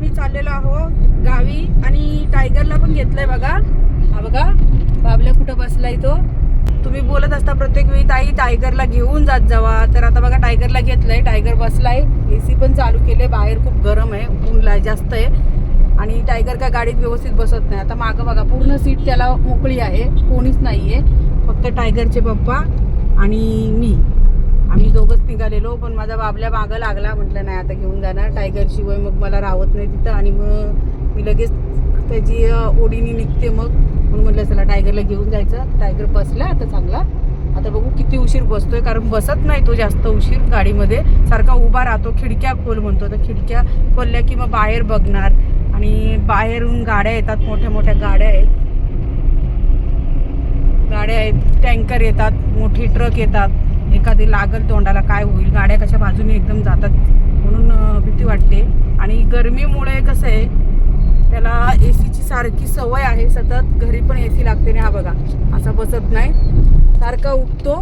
आम्ही चाललेलो आहो गावी आणि टायगरला पण घेतलंय बघा. हा बघा बाबल्या कुठं बसलाय तो तुम्ही बोलत असता प्रत्येक वेळी ताई टायगरला घेऊन जात जावा. तर आता बघा टायगरला घेतलंय टायगर बसलाय. सी पण चालू केले बाहेर खूप गरम आहे ऊन ला- जास्त आहे. आणि टायगर का गाडीत व्यवस्थित बसत नाही. आता मागं बघा पूर्ण सीट त्याला मोकळी आहे कोणीच नाही आहे फक्त टायगरचे पप्पा आणि मी. दोघंच पण माझा बाबल्या मागं लागला म्हटलं नाही आता घेऊन जाणार. टायगर शिवाय मग मला राहत नाही तिथं. आणि मग मी लगेच त्याची ओढीनी ओढीने निघते मग. म्हणून म्हटलं चला टायगरला घेऊन जायचं. टायगर बसला आता चांगला. आता बघू किती उशीर बसतोय कारण बसत नाही तो जास्त उशीर गाडीमध्ये. सारखा उभा राहतो खिडक्या खोल म्हणतो. तर खिडक्या खोलल्या की मग बाहेर बघणार. आणि बाहेरून गाड्या येतात मोठ्या मोठ्या गाड्या आहेत. गाड्या आहेत टँकर येतात मोठी ट्रक येतात. एखादी लागल तोंडाला काय होईल गाड्या कशा बाजूने एकदम जातात म्हणून भीती वाटते. आणि गरमीमुळे कसं आहे त्याला ए सीची सारखी सवय आहे सतत. घरी पण ए सी लागते ना हा बघा. असा बसत नाही. सारखा उठतो.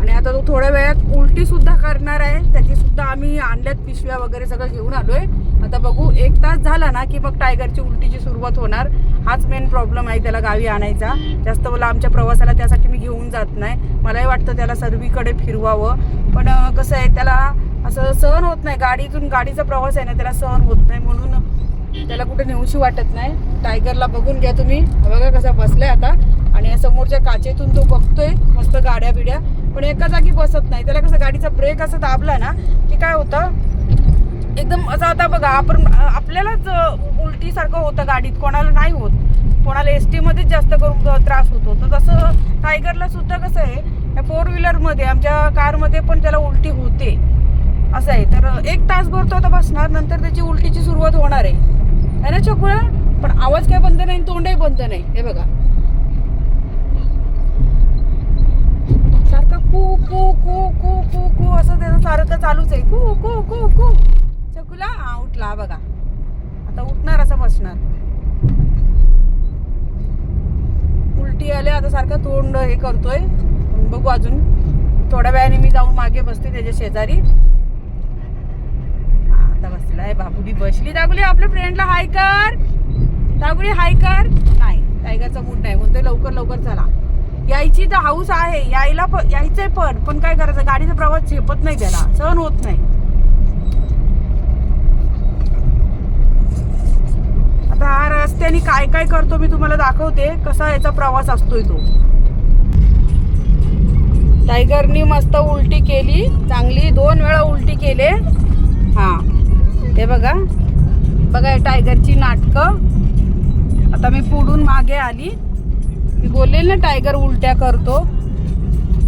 आणि आता तो थोड्या वेळात उलटीसुद्धा करणार आहे. त्याचीसुद्धा आम्ही आणल्यात पिशव्या वगैरे सगळं घेऊन आलो आहे आता बघू एक तास झाला ना की मग टायगरची उलटीची सुरुवात होणार. हाच मेन प्रॉब्लेम आहे त्याला गावी आणायचा. जास्त मला आमच्या प्रवासाला त्यासाठी मी घेऊन जात नाही. मलाही वाटतं त्याला सर्वीकडे फिरवावं. पण कसं आहे त्याला असं सहन होत नाही. गाडीतून गाडीचा प्रवास आहे ना त्याला सहन होत नाही. म्हणून त्याला कुठे नेऊशी वाटत नाही. टायगरला बघून घ्या तुम्ही. बघा कसा बसलाय आता. आणि समोरच्या काचेतून तो बघतोय. मस्त गाड्या बिड्या पण एका जागी बसत नाही. त्याला कसं गाडीचा ब्रेक असं दाबला ना की काय होतं? एकदम असं आता बघा आपण आपल्यालाच उलटीसारखं होतं गाडीत. कोणाला नाही होत. कोणाला एस टीमध्येच जास्त करून त्रास होतो. तर तसं टायगरला सुद्धा कसं आहे फोर व्हीलरमध्ये आमच्या कारमध्ये पण त्याला उलटी होते. असं आहे. तर एक तासभर तो आता बसणार नंतर त्याची उलटीची सुरुवात होणार आहे. है ना चकुळा पण आवाज काय बंद नाही आणि तोंडही बंद नाही. हे बघा. सारखं कू कू कू कू कू कू असं त्याचं सारखं चालूच आहे कू कू कू कू चकुला हा उठला हा बघा आता उठणार असं बसणार उलटी आले आता सारखं तोंड हे करतोय. बघू अजून. थोड्या वेळाने मी जाऊन मागे बसते त्याच्या शेजारी. हा, आता बसलाय बाबुली बसली. दागुली आपल्या फ्रेंडला हाय कर. दागुली हाय कर. नाही टायगरचा मूड नाही. म्हणतोय लवकर लवकर चला. यायची तर हाऊस आहे. यायला पण यायचंय पण. पण काय करायचं? गाडीचा प्रवास झेपत नाही त्याला. सहन होत नाही. आता हा रस्त्याने काय काय करतो मी तुम्हाला दाखवते. कसा याचा प्रवास असतोय तो. टायगरनी मस्त उलटी केली. चांगली दोन वेळा उलटी केले. हा. हे बघा. बघा टायगरची नाटकं. आता मी पुढून मागे आली. मी बोललेल ना टायगर उलट्या करतो.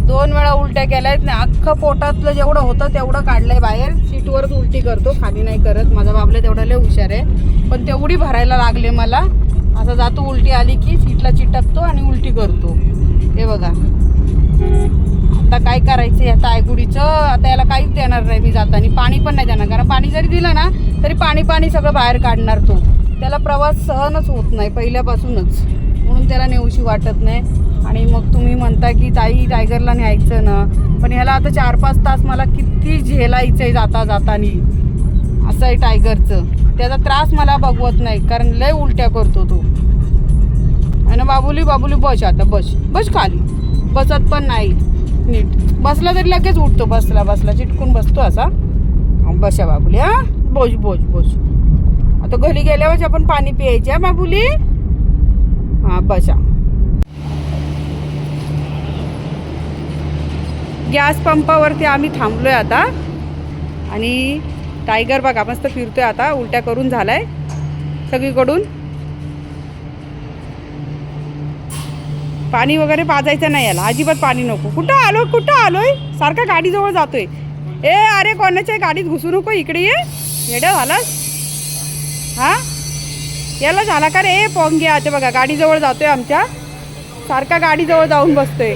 दोन वेळा उलट्या केल्यात ना अख्खं पोटातलं जेवढं होतं तेवढं काढलंय बाहेर. सीटवरच उलटी करतो खाली नाही करत. माझा बाबला तेवढा लय हुशार आहे. पण तेवढी भरायला लागले मला. असं जातो उलटी आली की सीटला चिटकतो आणि उलटी करतो. हे बघा. आता काय करायचं या आयगुडीचं आता याला काहीच देणार नाही मी जाताना. पाणी पण नाही देणार. कारण पाणी जरी दिलं ना तरी पाणी पाणी सगळं बाहेर काढणार तो. त्याला प्रवास सहनच होत नाही पहिल्यापासूनच. म्हणून त्याला नेऊशी वाटत नाही. आणि मग तुम्ही म्हणता की ताई टायगरला न्यायचं ना. पण ह्याला आता चार पाच तास मला किती झेलायचं आहे जाता जातानी असं आहे टायगरचं त्याचा त्रास मला बघवत नाही कारण लय उलट्या करतो तो. आणि बाबुली बाबुली बस आता बस. बस खाली. बसत पण नाही. नीट. बसला तरी लगेच उठतो. बसला बसला. चिटकून बसतो असा. हा, बसा बाबुली हां. बोज बोज बोज आता घरी गेल्यावर आपण पाणी प्यायचे हा बाबुली? हां बसा. गॅस पंपावरती आम्ही थांबलो आहे आता. आणि टायगर बघा मस्त फिरतोय आता उलट्या करून झालाय सगळीकडून. पाणी वगैरे पाजायचं नाही याला अजिबात पाणी नको. कुठं आलो कुठं आलोय? सारखा गाडीजवळ जातोय. ए अरे कोणाच्या गाडीत घुसू नको इकडे ये. येडा झालास? हा? याला झाला का रे? पोंग्या ते बघा गाडीजवळ जातोय आमच्या. सारखा गाडीजवळ जाऊन बसतोय.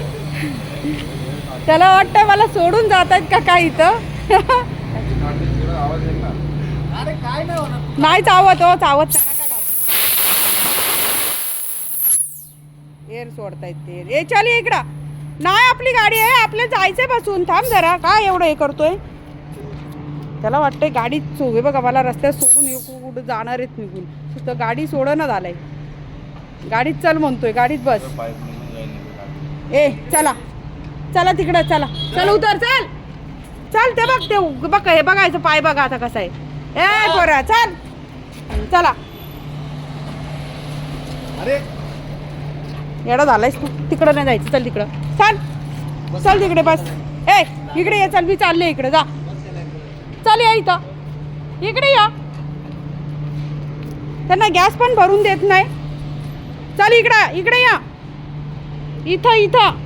त्याला वाटतं मला सोडून जात आहेत का काय इथं? नाही चावत हो चावत. एअर सोडतायत ते. ए चल इकडं. नाही आपली गाडी आहे आपल्याला जायचंय बसून. थांब जरा. काय एवढं हे करतोय? त्याला वाटतंय गाडी सो हे बघा मला रस्त्यात सोडून कु- कुठं जाणार आहेत निघून. तर गाडी सोडणं झालंय. गाडीत चल म्हणतोय गाडीत बस. ए चला. चला तिकडं चला. चल उतर चल. चल ते बघ ते बघ हे बघायचं पाय बघा आता कसं आहे. ए पोरा चल. चला. अरे. येडा झालायस तू. तिकडं नाही जायचं चल तिकडं. चल. चल तिकडे बस. ए इकडे ये चल मी चालले इकडे जा. चल या इथं. इकडे या. त्यांना गॅस पण भरून देत नाही. चल इकडं इकडे या. इथं इथं.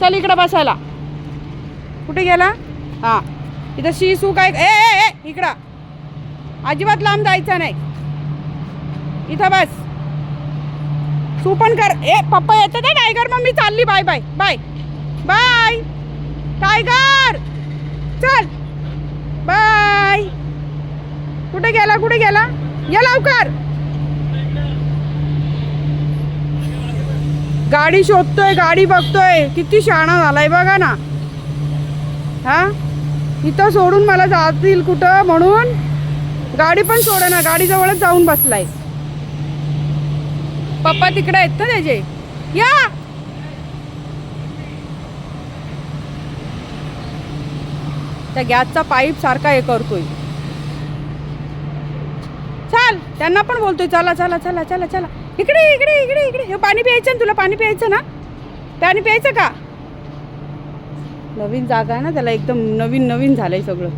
चल इकडं बसायला. कुठे गेला? हां. इथं शी सू काय ए ए ए इकडं. अजिबात लांब जायचं नाही. इथं बस. तू पण कर. ए पप्पा येतं ते टायगर मग मी चालली. Bye bye bye. Bye. Tiger चल. बाय. कुठे गेला? कुठे गेला? या लवकर. गाडी शोधतोय गाडी बघतोय. किती शाणा झालाय बघा ना. हा? इथं सोडून मला जातील कुठं म्हणून? गाडी पण सोडना गाडी जवळच जाऊन बसलाय. पप्पा तिकडे आहेत ना त्याचे? या! त्या गॅसचा पाईप सारखा हे करतोय. चाल त्यांना पण बोलतोय चला चला चला चला चला. इकडे इकडे इकडे इकडे. हे प्यायचं ना तुला पाणी प्यायचं ना? पाणी प्यायचं का? नवीन जागा आहे ना त्याला एकदम नवीन नवीन झालंय सगळं.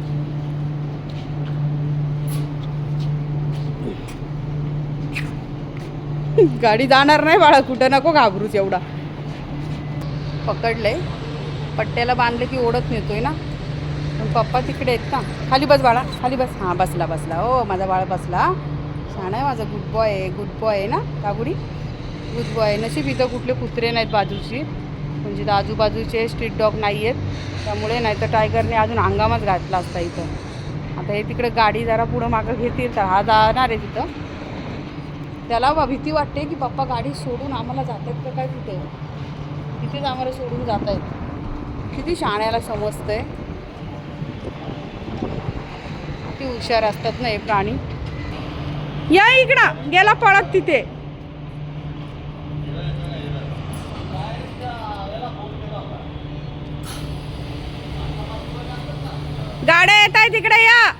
गाडी जाणार नाही बाळा कुठं नको घाबरूच एवढा. पकडलंय. पट्ट्याला बांधलं की ओढत नेतोय ना. पण पप्पा तिकडे आहेत ना खाली बस बाळा खाली बस. हां बसला बसला. हो माझा बाळा बसला. छान आहे माझा. गुड बॉय आहे गुड बॉय आहे ना कागुडी गुड बॉय आहे नशीब इथं कुठले कुत्रे नाहीत बाजूची. म्हणजे तर आजूबाजूचे स्ट्रीट डॉग नाही आहेत त्यामुळे नाही तर टायगरने अजून हंगामात घातला असता इथं. आता हे तिकडे गाडी जरा पुढं मागं घेतील तर हा जाणार आहे तिथं. त्याला बा भीती वाटते की पप्पा गाडी सोडून आम्हाला जात आहेत का काय तिथे? तिथेच आम्हाला सोडून जात आहेत किती शाण्याला समजतंय. किती हुशार असतात ना हे प्राणी. या इकडं गेला पळत तिथे. गाड्या येत आहे तिकडे या.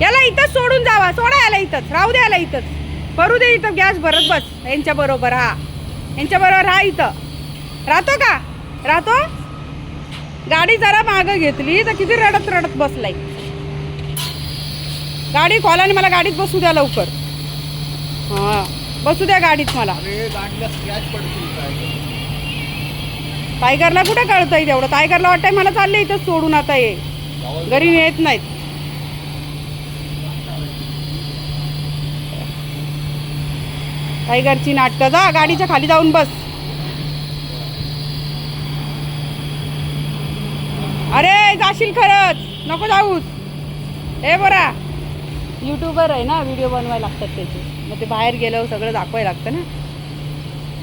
याला इथंच सोडून जावा सोडा याला इथंच राहू द्यायला इथंच. भरू दे इथं गॅस भरत बस यांच्या बरोबर हा. यांच्या बरोबर हा इथं. राहतो का? राहतो? गाडी जरा मागं घेतली तर किती रडत रडत बसलाय. गाडी खोलाने मला गाडीत बसू द्या लवकर. हां बसू द्या गाडीत मला. टायगरला कुठे कळतंय तेवढं टायगरला वाटतंय मला चाललंय इथं सोडून आता ये घरी येत नाहीत. टायगरची नाटकं. जा गाडीच्या खाली जाऊन बस. अरे जाशील खरंच. नको जाऊस. हे बरा. युट्यूबर आहे ना व्हिडिओ बनवायला लागतात त्याचे. मग ते बाहेर गेल्यावर सगळं दाखवायला लागतं ना.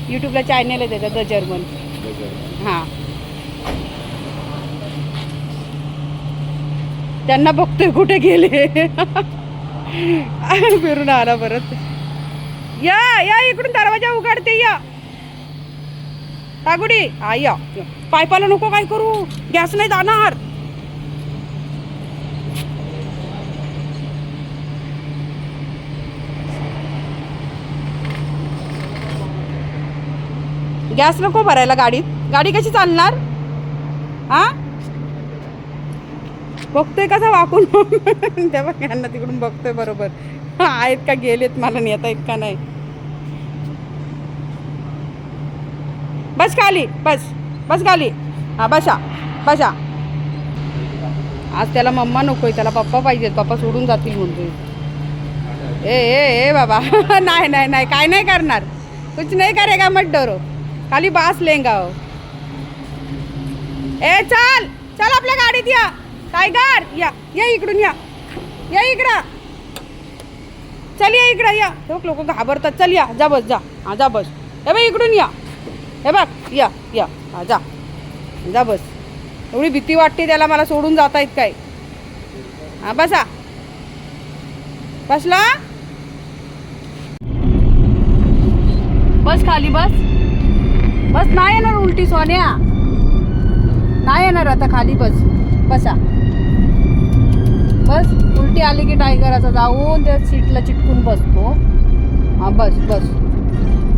यूट्यूबला चॅनल आहे त्याचं द जर्मन हां. त्यांना बघतोय कुठे गेले. फिरून आला परत. या या इकडून दरवाजा उघडते या. तागुडी हा या या. पायपाला नको काय करू. गॅस नाही जाणार. गॅस नको भरायला गाडीत. गाडी कशी चालणार? हा? बघतोय कसा वाकून. त्या बघ्यांना तिकडून बघतोय बरोबर. आहेत का गेलेत मला नेता येत का नाही. बस खाली बस. बस खाली. हा बसा. बसा. आज त्याला मम्मा नकोय त्याला पप्पा पाहिजेत. पप्पा सोडून जातील म्हणतोय. ए ए ए बाबा. नाही नाही नाही. काय नाही करणार. कुछ नाही करेगा मत डरो. खाली बास लेंगा हो. ए चल चल आपल्या गाडीत या. टायगर या या इकडून या. या इकडं. चल या इकडं या. हे बघ लोक घाबरतात. चल या जा बस जा. हा जा बस. हे बघ इकडून या. हे बघ या या. हा जा. जा बस. एवढी भीती वाटते त्याला मला सोडून जाता येत काय. हा बसा. बसला? बस खाली बस. बस नाही येणार उलटी सोन्या. नाही येणार आता खाली बस. बसा. बस उलटी आली की टायगर असा जाऊन त्या सीटला चिटकून बसतो. हां बस बस.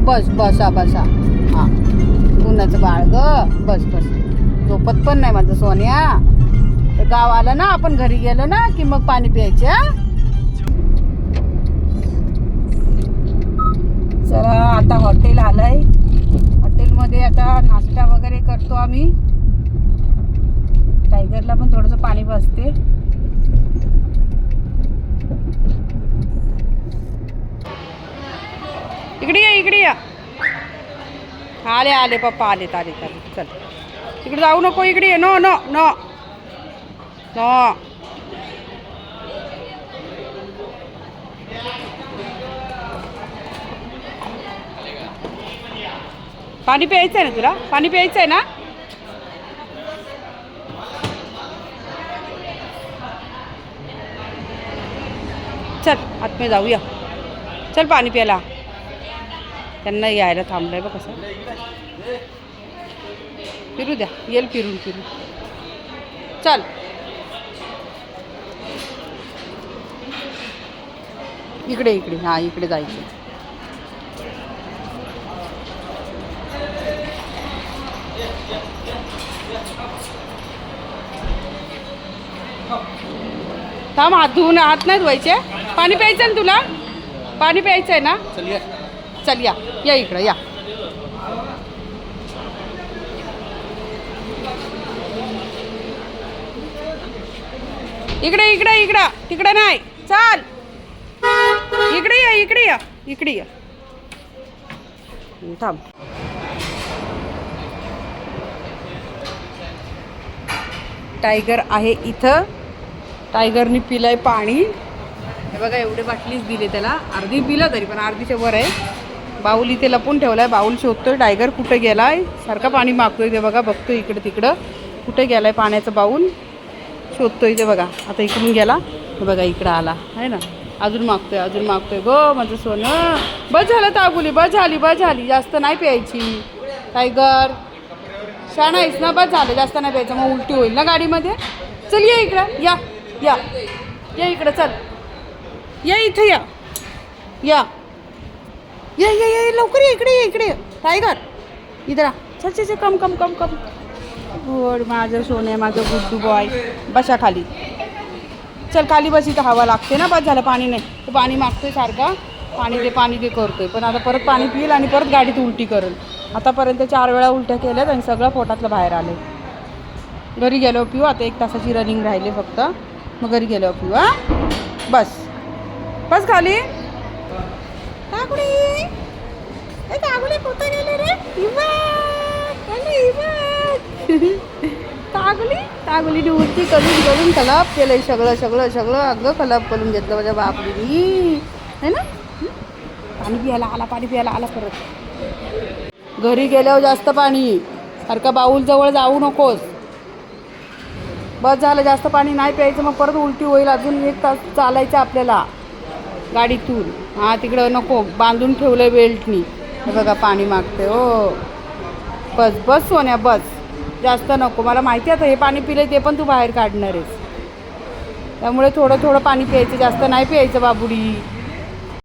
बस बसा बसा. हा. उन्हाचं बाळ ग. बस बस. झोपत पण नाही माझं सोन्या. तर गाव आलं ना आपण घरी गेलो ना की मग पाणी प्यायचे चला आता हॉटेल आलंय. मध्ये आता नाश्ता वगैरे करतो आम्ही. टायगरला पण थोडंसं पाणी बसते. इकडे या इकडे या. आले आले पप्पा आले आले आले चल. इकडे जाऊ नको इकडे ये. No no no. नो. पाणी प्यायचं आहे ना तुला? पाणी प्यायचं आहे ना? चल आतमध्ये जाऊया. चल पाणी प्यायला. त्यांना यायला थांबलंय बघ कसं. फिरू द्या. येईल फिरून फिरून. चल. इकडे इकडे. हां इकडे जायचं. थांब हात धुवून हात नाही धुवायचे. पाणी प्यायचं ना तुला? पाणी प्यायचं आहे ना चल या. या इकडं या. इकडे इकडे इकडं. तिकडे नाही. चाल. इकडे या इकडे या. इकडे या. थांब. टायगर आहे इथं. टायगरनी पिलंय पाणी. हे बघा एवढे बाटलीच दिले त्याला. अर्धी पिलं तरी पण अर्धीच्या वर आहे. बाऊल इथे लपून ठेवलाय. बाऊल शोधतोय टायगर कुठे गेलाय? सारखा पाणी मागतोय ते बघा बघतोय इकडं तिकडं. कुठे गेलाय पाण्याचं बाऊल? शोधतोय ते बघा. आता इकडून गेला. हे बघा इकडं आला. आहे ना? अजून मागतोय अजून मागतोय. गो माझं सोनं. बस झालं ताबुली बस झाली बस झाली. जास्त नाही प्यायची. टायगर. शाणा आहेस ना? बस झालं. जास्त नाही प्यायचं. मग उलटी होईल ना गाडीमध्ये? चल ये इकडं. या. या. या इकडं चल. या इथं या. या. या या या लवकर ये इकडे ये इकडे ये. टायगर इधर चल चल कम कम कम कम. गोड माझं सोने माझं गुड्डू बॉय बसा खाली. चल खाली बस इथं हवा लागते ना बस झालं पाणी नाही. तो पाणी मागतोय सारखा. पाणी दे पाणी दे करतोय. पण आता परत पाणी पिईल आणि परत गाडीत उलटी करेल. आतापर्यंत चार वेळा उलट्या केल्यात आणि सगळं पोटातलं बाहेर आलं घरी गेलो पिऊ. आता एक तासाची रनिंग राहिली फक्त. मग घरी गेलो पिऊ हा? बस. बस खाली. काकुडी. ए काकुडी कुठे गेले रे? इवा अरे इवा करून करून कलाप केलंय सगळं सगळं सगळं. अगं कलाप करून घेतलं माझ्या बापरीनी. है ना? पाणी प्यायला आला पाणी प्यायला आला परत. घरी गेल्यावर जास्त पाणी. सारखा बाऊल जवळ जाऊ नकोस. बस झालं जास्त पाणी नाही प्यायचं मग परत उलटी होईल. अजून एक तास चालायचं आपल्याला गाडीतून. हां तिकडं नको बांधून ठेवलं बेल्टनी. हे बघा पाणी मागते हो. बस बस सोन्या बस. जास्त नको. मला माहिती आता हे पाणी पिलं ते पण तू बाहेर काढणार आहेस. त्यामुळे थोडं थोडं पाणी प्यायचं जास्त नाही प्यायचं बाबुडी.